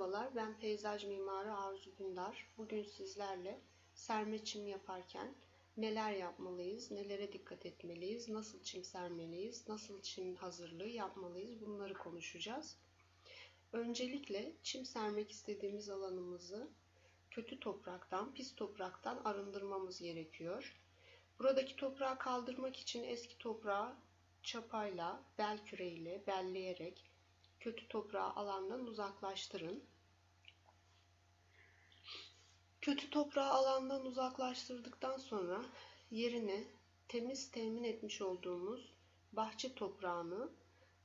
Merhabalar, ben peyzaj mimarı Arzu Dündar. Bugün sizlerle serme çim yaparken neler yapmalıyız, nelere dikkat etmeliyiz, nasıl çim sermeliyiz, nasıl çim hazırlığı yapmalıyız bunları konuşacağız. Öncelikle çim sermek istediğimiz alanımızı kötü topraktan, pis topraktan arındırmamız gerekiyor. Buradaki toprağı kaldırmak için eski toprağı çapayla, bel küreğiyle belleyerek kötü toprağı alandan uzaklaştırın. Kötü toprağı alandan uzaklaştırdıktan sonra yerine temiz temin etmiş olduğumuz bahçe toprağını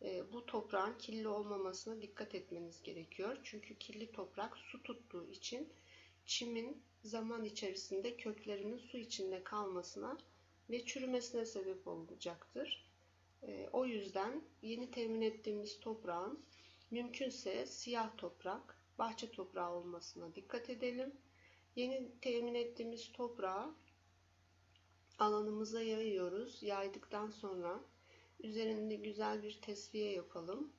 e, bu toprağın kirli olmamasına dikkat etmeniz gerekiyor. Çünkü kirli toprak su tuttuğu için çimin zaman içerisinde köklerinin su içinde kalmasına ve çürümesine sebep olacaktır. E, o yüzden yeni temin ettiğimiz toprağın mümkünse siyah toprak, bahçe toprağı olmasına dikkat edelim. Yeni temin ettiğimiz toprağı alanımıza yayıyoruz. Yaydıktan sonra üzerinde güzel bir tesviye yapalım.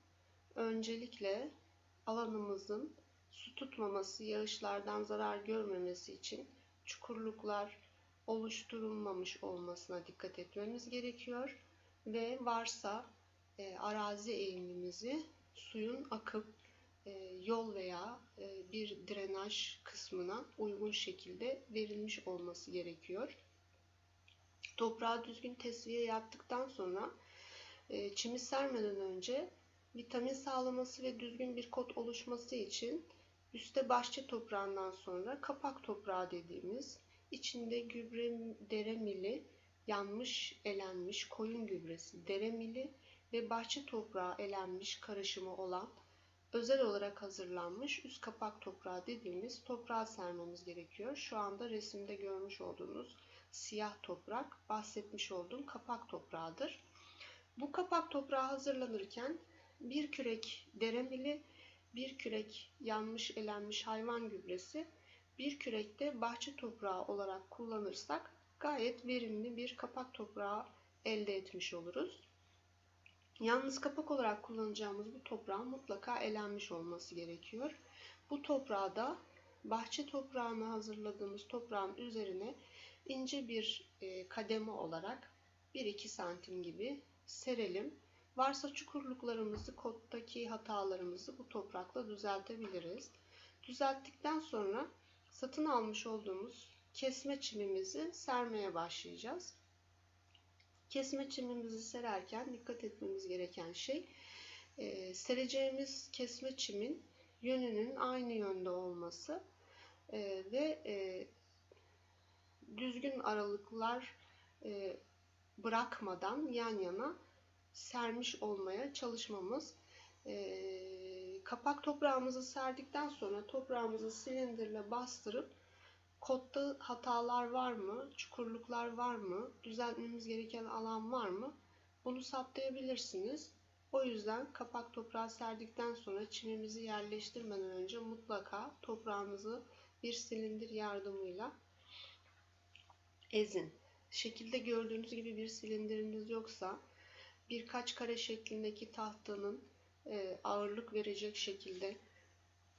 Öncelikle alanımızın su tutmaması, yağışlardan zarar görmemesi için çukurluklar oluşturulmamış olmasına dikkat etmemiz gerekiyor ve varsa e, arazi eğimimizi suyun akıp yol veya e, bir drenaj kısmına uygun şekilde verilmiş olması gerekiyor. Toprağı düzgün tesviye yaptıktan sonra e, çimi sermeden önce vitamin sağlaması ve düzgün bir kot oluşması için üstte bahçe toprağından sonra kapak toprağı dediğimiz içinde gübre deremili yanmış elenmiş koyun gübresi deremili ve bahçe toprağı elenmiş karışımı olan özel olarak hazırlanmış üst kapak toprağı dediğimiz toprağı sermemiz gerekiyor. Şu anda resimde görmüş olduğunuz siyah toprak bahsetmiş olduğum kapak toprağıdır. Bu kapak toprağı hazırlanırken bir kürek deremili, bir kürek yanmış elenmiş hayvan gübresi, bir kürek de bahçe toprağı olarak kullanırsak gayet verimli bir kapak toprağı elde etmiş oluruz. Yalnız kapak olarak kullanacağımız bu toprağın mutlaka elenmiş olması gerekiyor. Bu toprağı da bahçe toprağını hazırladığımız toprağın üzerine ince bir e, kademe olarak 1-2 santim gibi serelim. Varsa çukurluklarımızı, kottaki hatalarımızı bu toprakla düzeltebiliriz. Düzelttikten sonra satın almış olduğumuz kesme çimimizi sermeye başlayacağız. Kesme çimimizi sererken dikkat etmemiz gereken şey e, sereceğimiz kesme çimin yönünün aynı yönde olması e, ve e, düzgün aralıklar e, bırakmadan yan yana sermiş olmaya çalışmamız. E, kapak toprağımızı serdikten sonra toprağımızı silindirle bastırıp Kodda hatalar var mı? Çukurluklar var mı? Düzeltmemiz gereken alan var mı? Bunu saptayabilirsiniz. O yüzden kapak toprağı serdikten sonra çimimizi yerleştirmeden önce mutlaka toprağınızı bir silindir yardımıyla ezin. Şekilde gördüğünüz gibi bir silindiriniz yoksa birkaç kare şeklindeki tahtanın e, ağırlık verecek şekilde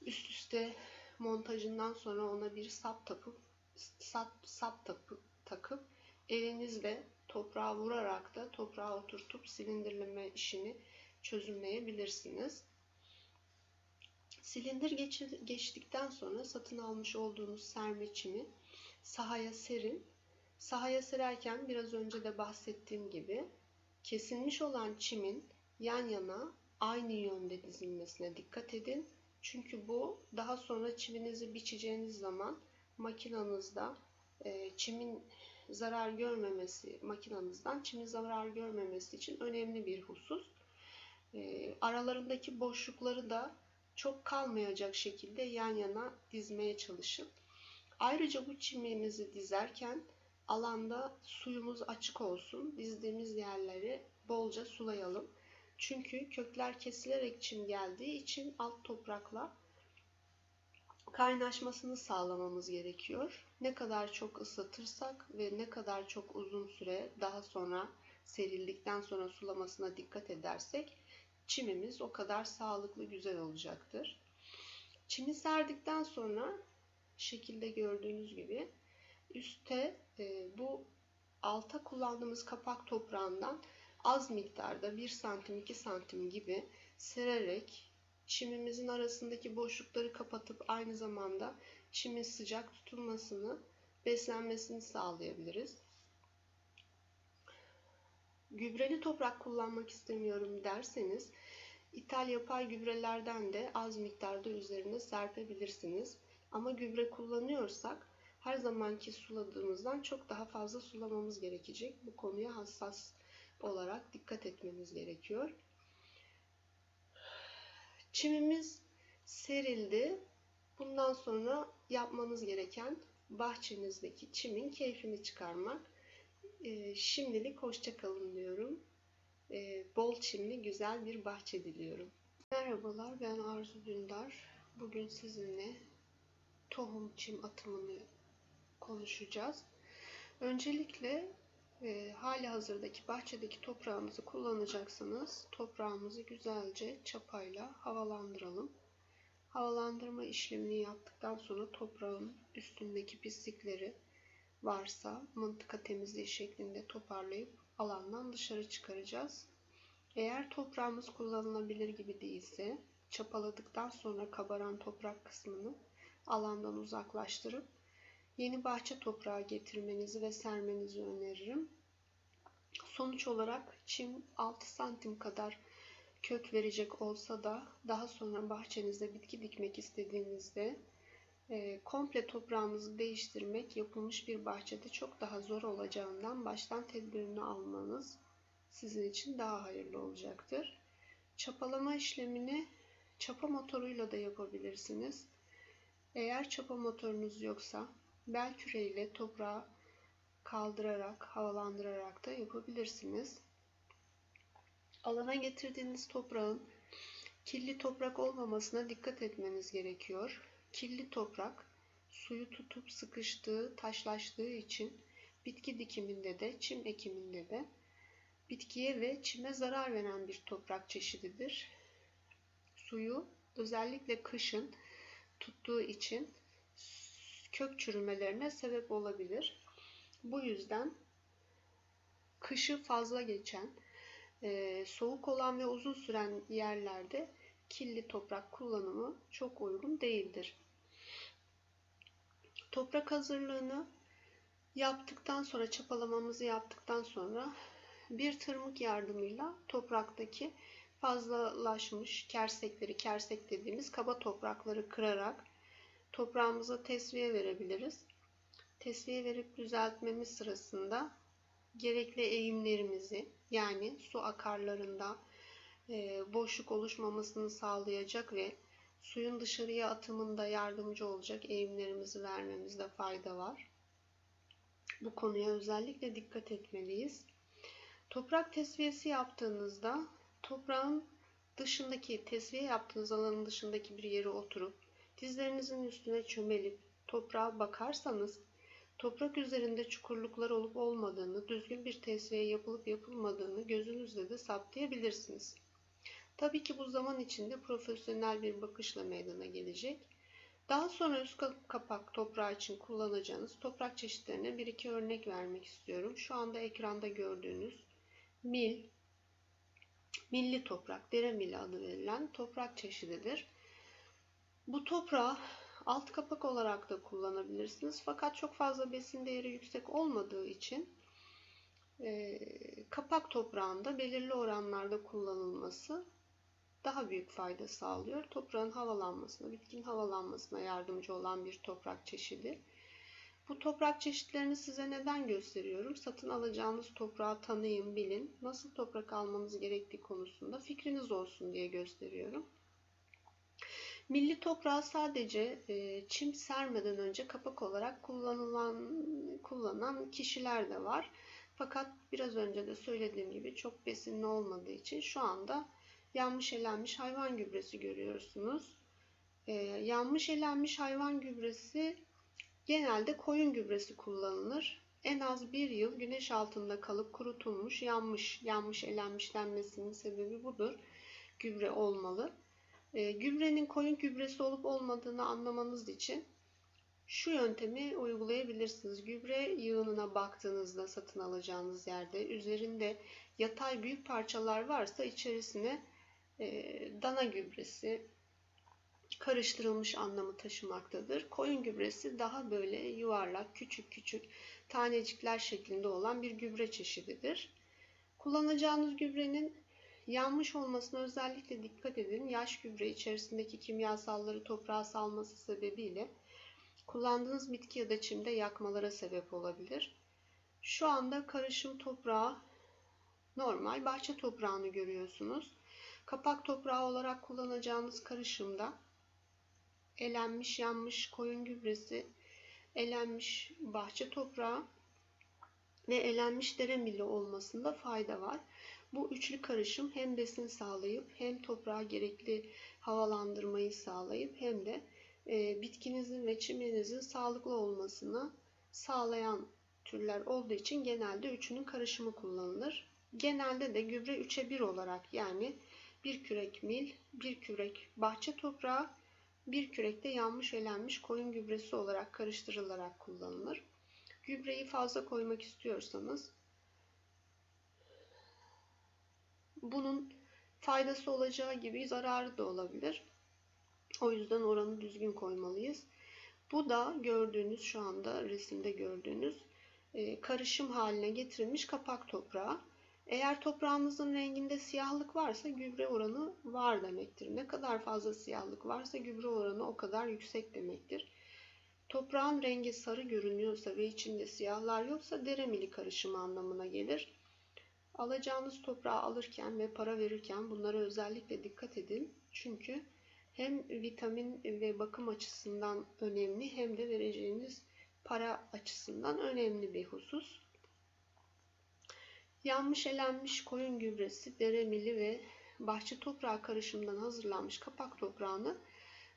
üst üste montajından sonra ona bir sap takıp sap, sap takıp, takıp elinizle toprağa vurarak da toprağa oturtup silindirleme işini çözümleyebilirsiniz. Silindir geç, geçtikten sonra satın almış olduğunuz serme çimi sahaya serin. Sahaya sererken biraz önce de bahsettiğim gibi kesilmiş olan çimin yan yana aynı yönde dizilmesine dikkat edin çünkü bu daha sonra çiminizi biçeceğiniz zaman makinanızda e, çimin zarar görmemesi, makinanızdan çimin zarar görmemesi için önemli bir husus. E, aralarındaki boşlukları da çok kalmayacak şekilde yan yana dizmeye çalışın. Ayrıca bu çimimizi dizerken alanda suyumuz açık olsun. Dizdiğimiz yerleri bolca sulayalım. Çünkü kökler kesilerek çim geldiği için alt toprakla kaynaşmasını sağlamamız gerekiyor. Ne kadar çok ıslatırsak ve ne kadar çok uzun süre daha sonra serildikten sonra sulamasına dikkat edersek çimimiz o kadar sağlıklı güzel olacaktır. Çimi serdikten sonra şekilde gördüğünüz gibi üste e, bu alta kullandığımız kapak toprağından az miktarda 1 santim 2 santim gibi sererek çimimizin arasındaki boşlukları kapatıp aynı zamanda çimin sıcak tutulmasını, beslenmesini sağlayabiliriz. Gübreli toprak kullanmak istemiyorum derseniz ithal yapay gübrelerden de az miktarda üzerine serpebilirsiniz. Ama gübre kullanıyorsak her zamanki suladığımızdan çok daha fazla sulamamız gerekecek. Bu konuya hassas olarak dikkat etmemiz gerekiyor. Çimimiz serildi. Bundan sonra yapmanız gereken bahçenizdeki çimin keyfini çıkarmak. Ee, şimdilik hoşça kalın diyorum. Ee, bol çimli güzel bir bahçe diliyorum. Merhabalar ben Arzu Dündar. Bugün sizinle tohum çim atımını konuşacağız. Öncelikle e, hali hazırdaki bahçedeki toprağımızı kullanacaksanız toprağımızı güzelce çapayla havalandıralım. Havalandırma işlemini yaptıktan sonra toprağın üstündeki pislikleri varsa mıntıka temizliği şeklinde toparlayıp alandan dışarı çıkaracağız. Eğer toprağımız kullanılabilir gibi değilse çapaladıktan sonra kabaran toprak kısmını alandan uzaklaştırıp yeni bahçe toprağı getirmenizi ve sermenizi öneririm. Sonuç olarak çim 6 santim kadar kök verecek olsa da daha sonra bahçenizde bitki dikmek istediğinizde e, komple toprağınızı değiştirmek yapılmış bir bahçede çok daha zor olacağından baştan tedbirini almanız sizin için daha hayırlı olacaktır. Çapalama işlemini çapa motoruyla da yapabilirsiniz. Eğer çapa motorunuz yoksa bel küreyle toprağı kaldırarak, havalandırarak da yapabilirsiniz. Alana getirdiğiniz toprağın kirli toprak olmamasına dikkat etmeniz gerekiyor. Kirli toprak suyu tutup sıkıştığı, taşlaştığı için bitki dikiminde de, çim ekiminde de bitkiye ve çime zarar veren bir toprak çeşididir. Suyu özellikle kışın tuttuğu için kök çürümelerine sebep olabilir. Bu yüzden kışı fazla geçen, e, soğuk olan ve uzun süren yerlerde kirli toprak kullanımı çok uygun değildir. Toprak hazırlığını yaptıktan sonra çapalamamızı yaptıktan sonra bir tırmık yardımıyla topraktaki fazlalaşmış kersekleri, kersek dediğimiz kaba toprakları kırarak toprağımıza tesviye verebiliriz. Tesviye verip düzeltmemiz sırasında gerekli eğimlerimizi yani su akarlarında e, boşluk oluşmamasını sağlayacak ve suyun dışarıya atımında yardımcı olacak eğimlerimizi vermemizde fayda var. Bu konuya özellikle dikkat etmeliyiz. Toprak tesviyesi yaptığınızda toprağın dışındaki tesviye yaptığınız alanın dışındaki bir yere oturup dizlerinizin üstüne çömelip toprağa bakarsanız toprak üzerinde çukurluklar olup olmadığını, düzgün bir tesviye yapılıp yapılmadığını gözünüzle de saptayabilirsiniz. Tabii ki bu zaman içinde profesyonel bir bakışla meydana gelecek. Daha sonra üst kapak toprağı için kullanacağınız toprak çeşitlerine bir iki örnek vermek istiyorum. Şu anda ekranda gördüğünüz mil, milli toprak, dere mili adı verilen toprak çeşididir. Bu toprağı alt kapak olarak da kullanabilirsiniz. Fakat çok fazla besin değeri yüksek olmadığı için e, kapak toprağında belirli oranlarda kullanılması daha büyük fayda sağlıyor. Toprağın havalanmasına, bitkinin havalanmasına yardımcı olan bir toprak çeşidi. Bu toprak çeşitlerini size neden gösteriyorum? Satın alacağınız toprağı tanıyın, bilin. Nasıl toprak almanız gerektiği konusunda fikriniz olsun diye gösteriyorum. Milli toprağı sadece e, çim sermeden önce kapak olarak kullanılan kullanan kişiler de var. Fakat biraz önce de söylediğim gibi çok besinli olmadığı için şu anda yanmış elenmiş hayvan gübresi görüyorsunuz. Ee, yanmış elenmiş hayvan gübresi genelde koyun gübresi kullanılır. En az bir yıl güneş altında kalıp kurutulmuş, yanmış, yanmış elenmiş denmesinin sebebi budur. Gübre olmalı. E, gübrenin koyun gübresi olup olmadığını anlamanız için şu yöntemi uygulayabilirsiniz. Gübre yığınına baktığınızda satın alacağınız yerde üzerinde yatay büyük parçalar varsa içerisine e, dana gübresi karıştırılmış anlamı taşımaktadır. Koyun gübresi daha böyle yuvarlak, küçük küçük tanecikler şeklinde olan bir gübre çeşididir. Kullanacağınız gübrenin yanmış olmasına özellikle dikkat edin. Yaş gübre içerisindeki kimyasalları toprağa salması sebebiyle kullandığınız bitki ya da çimde yakmalara sebep olabilir. Şu anda karışım toprağı normal bahçe toprağını görüyorsunuz. Kapak toprağı olarak kullanacağınız karışımda elenmiş yanmış koyun gübresi, elenmiş bahçe toprağı ve elenmiş dere mili olmasında fayda var. Bu üçlü karışım hem besin sağlayıp hem toprağa gerekli havalandırmayı sağlayıp hem de e, bitkinizin ve çimenizin sağlıklı olmasını sağlayan türler olduğu için genelde üçünün karışımı kullanılır. Genelde de gübre 3'e 1 olarak yani bir kürek mil, bir kürek bahçe toprağı, bir kürekte yanmış elenmiş koyun gübresi olarak karıştırılarak kullanılır. Gübreyi fazla koymak istiyorsanız bunun faydası olacağı gibi zararı da olabilir. O yüzden oranı düzgün koymalıyız. Bu da gördüğünüz şu anda resimde gördüğünüz e, karışım haline getirilmiş kapak toprağı. Eğer toprağınızın renginde siyahlık varsa gübre oranı var demektir. Ne kadar fazla siyahlık varsa gübre oranı o kadar yüksek demektir. Toprağın rengi sarı görünüyorsa ve içinde siyahlar yoksa deremili karışımı anlamına gelir. Alacağınız toprağı alırken ve para verirken bunlara özellikle dikkat edin. Çünkü hem vitamin ve bakım açısından önemli hem de vereceğiniz para açısından önemli bir husus. Yanmış elenmiş koyun gübresi, deremili ve bahçe toprağı karışımından hazırlanmış kapak toprağını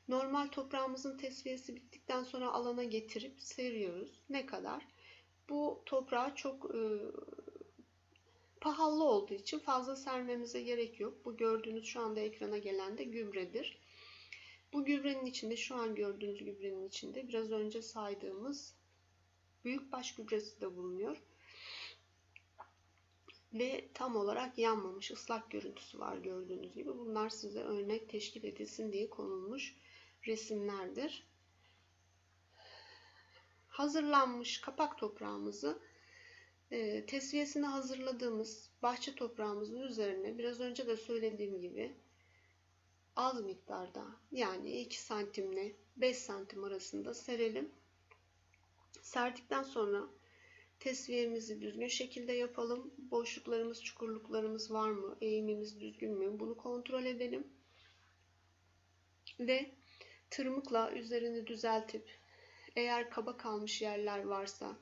normal toprağımızın tesviyesi bittikten sonra alana getirip seriyoruz. Ne kadar? Bu toprağı çok e, pahalı olduğu için fazla sermemize gerek yok. Bu gördüğünüz şu anda ekrana gelen de gübredir. Bu gübrenin içinde şu an gördüğünüz gübrenin içinde biraz önce saydığımız büyükbaş gübresi de bulunuyor ve tam olarak yanmamış ıslak görüntüsü var gördüğünüz gibi. Bunlar size örnek teşkil edilsin diye konulmuş resimlerdir. Hazırlanmış kapak toprağımızı e, tesviyesini hazırladığımız bahçe toprağımızın üzerine biraz önce de söylediğim gibi az miktarda yani 2 santimle 5 santim arasında serelim. Serdikten sonra Tesviyemizi düzgün şekilde yapalım. Boşluklarımız, çukurluklarımız var mı? Eğimimiz düzgün mü? Bunu kontrol edelim. Ve tırmıkla üzerini düzeltip eğer kaba kalmış yerler varsa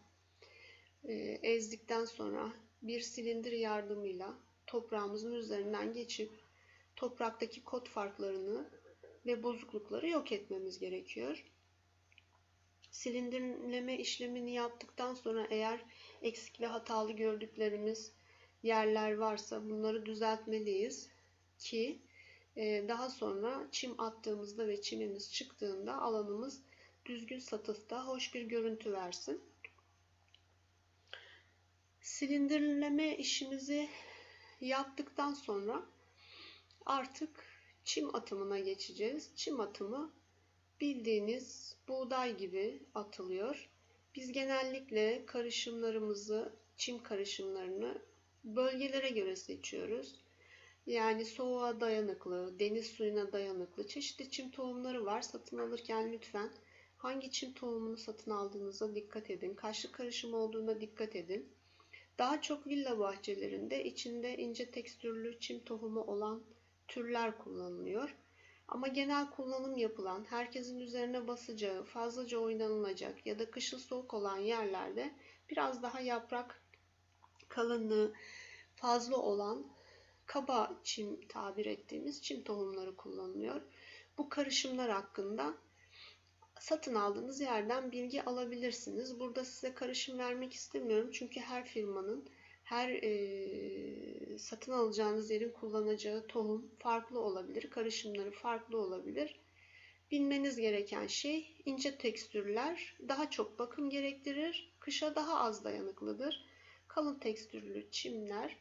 ezdikten sonra bir silindir yardımıyla toprağımızın üzerinden geçip topraktaki kot farklarını ve bozuklukları yok etmemiz gerekiyor. Silindirleme işlemini yaptıktan sonra eğer eksik ve hatalı gördüklerimiz yerler varsa bunları düzeltmeliyiz ki e, daha sonra çim attığımızda ve çimimiz çıktığında alanımız düzgün satıfta hoş bir görüntü versin. Silindirleme işimizi yaptıktan sonra artık çim atımına geçeceğiz. Çim atımı bildiğiniz buğday gibi atılıyor. Biz genellikle karışımlarımızı, çim karışımlarını bölgelere göre seçiyoruz. Yani soğuğa dayanıklı, deniz suyuna dayanıklı çeşitli çim tohumları var. Satın alırken lütfen hangi çim tohumunu satın aldığınıza dikkat edin. Kaçlı karışım olduğuna dikkat edin. Daha çok villa bahçelerinde içinde ince tekstürlü çim tohumu olan türler kullanılıyor. Ama genel kullanım yapılan, herkesin üzerine basacağı, fazlaca oynanılacak ya da kışı soğuk olan yerlerde biraz daha yaprak kalınlığı fazla olan kaba çim tabir ettiğimiz çim tohumları kullanılıyor. Bu karışımlar hakkında satın aldığınız yerden bilgi alabilirsiniz. Burada size karışım vermek istemiyorum çünkü her firmanın her e, satın alacağınız yerin kullanacağı tohum farklı olabilir, karışımları farklı olabilir. Bilmeniz gereken şey ince tekstürler daha çok bakım gerektirir, kışa daha az dayanıklıdır. Kalın tekstürlü çimler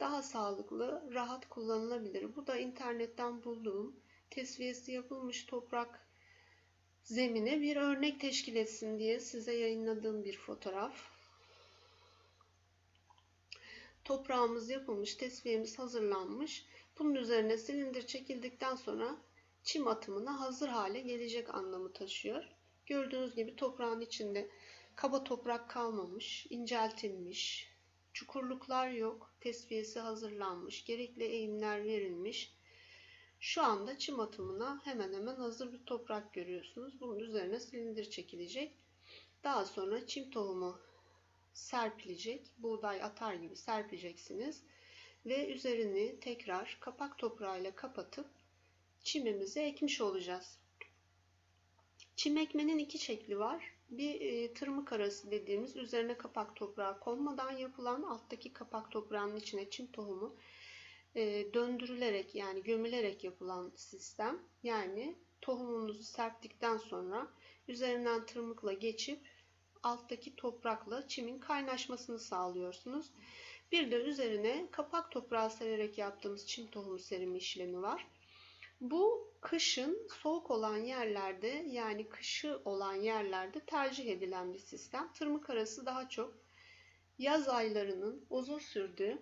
daha sağlıklı, rahat kullanılabilir. Bu da internetten bulduğum tesviyesi yapılmış toprak zemine bir örnek teşkil etsin diye size yayınladığım bir fotoğraf. Toprağımız yapılmış, tesviyemiz hazırlanmış. Bunun üzerine silindir çekildikten sonra çim atımına hazır hale gelecek anlamı taşıyor. Gördüğünüz gibi toprağın içinde kaba toprak kalmamış, inceltilmiş, çukurluklar yok, tesviyesi hazırlanmış, gerekli eğimler verilmiş. Şu anda çim atımına hemen hemen hazır bir toprak görüyorsunuz. Bunun üzerine silindir çekilecek. Daha sonra çim tohumu serpilecek. Buğday atar gibi serpeceksiniz. Ve üzerini tekrar kapak toprağıyla kapatıp çimimizi ekmiş olacağız. Çim ekmenin iki şekli var. Bir e, tırmık arası dediğimiz üzerine kapak toprağı konmadan yapılan alttaki kapak toprağının içine çim tohumu e, döndürülerek yani gömülerek yapılan sistem. Yani tohumunuzu serptikten sonra üzerinden tırmıkla geçip alttaki toprakla çimin kaynaşmasını sağlıyorsunuz. Bir de üzerine kapak toprağı sererek yaptığımız çim tohumu serimi işlemi var. Bu kışın soğuk olan yerlerde yani kışı olan yerlerde tercih edilen bir sistem. Tırmık arası daha çok yaz aylarının uzun sürdüğü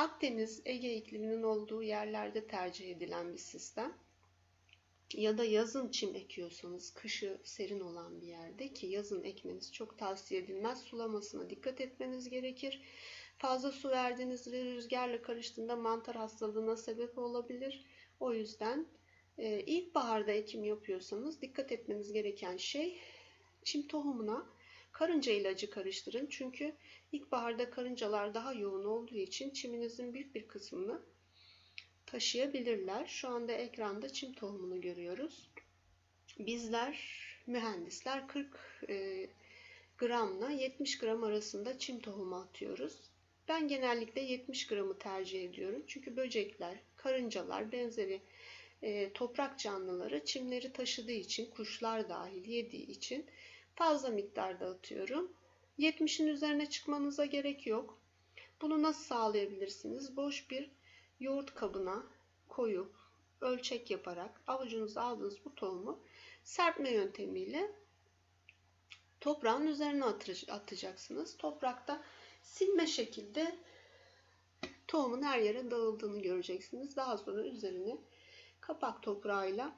Akdeniz, Ege ikliminin olduğu yerlerde tercih edilen bir sistem. Ya da yazın çim ekiyorsanız kışı serin olan bir yerde ki yazın ekmeniz çok tavsiye edilmez. Sulamasına dikkat etmeniz gerekir. Fazla su verdiğinizde rüzgarla karıştığında mantar hastalığına sebep olabilir. O yüzden e, ilkbaharda ekim yapıyorsanız dikkat etmeniz gereken şey çim tohumuna karınca ilacı karıştırın. Çünkü ilkbaharda karıncalar daha yoğun olduğu için çiminizin büyük bir kısmını taşıyabilirler. Şu anda ekranda çim tohumunu görüyoruz. Bizler mühendisler 40 e, gramla 70 gram arasında çim tohumu atıyoruz. Ben genellikle 70 gramı tercih ediyorum. Çünkü böcekler, karıncalar, benzeri e, toprak canlıları çimleri taşıdığı için, kuşlar dahil yediği için fazla miktarda atıyorum. 70'in üzerine çıkmanıza gerek yok. Bunu nasıl sağlayabilirsiniz? Boş bir yoğurt kabına koyup ölçek yaparak avucunuza aldığınız bu tohumu serpme yöntemiyle toprağın üzerine atacaksınız. Toprakta silme şekilde tohumun her yere dağıldığını göreceksiniz. Daha sonra üzerine kapak toprağıyla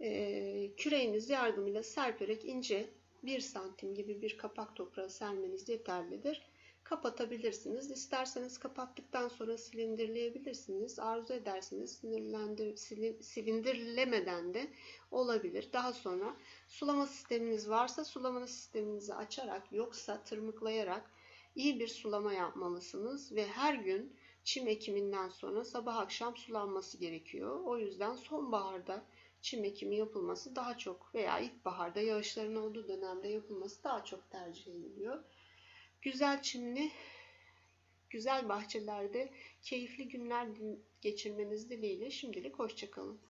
e, küreğiniz yardımıyla serperek ince 1 santim gibi bir kapak toprağı sermeniz yeterlidir. Kapatabilirsiniz. İsterseniz kapattıktan sonra silindirleyebilirsiniz. Arzu ederseniz sinirlendir, silindirlemeden de olabilir. Daha sonra sulama sisteminiz varsa sulama sisteminizi açarak yoksa tırmıklayarak iyi bir sulama yapmalısınız ve her gün çim ekiminden sonra sabah akşam sulanması gerekiyor. O yüzden sonbaharda çim ekimi yapılması daha çok veya ilkbaharda yağışların olduğu dönemde yapılması daha çok tercih ediliyor. Güzel çimli, güzel bahçelerde keyifli günler geçirmeniz dileğiyle şimdilik hoşçakalın.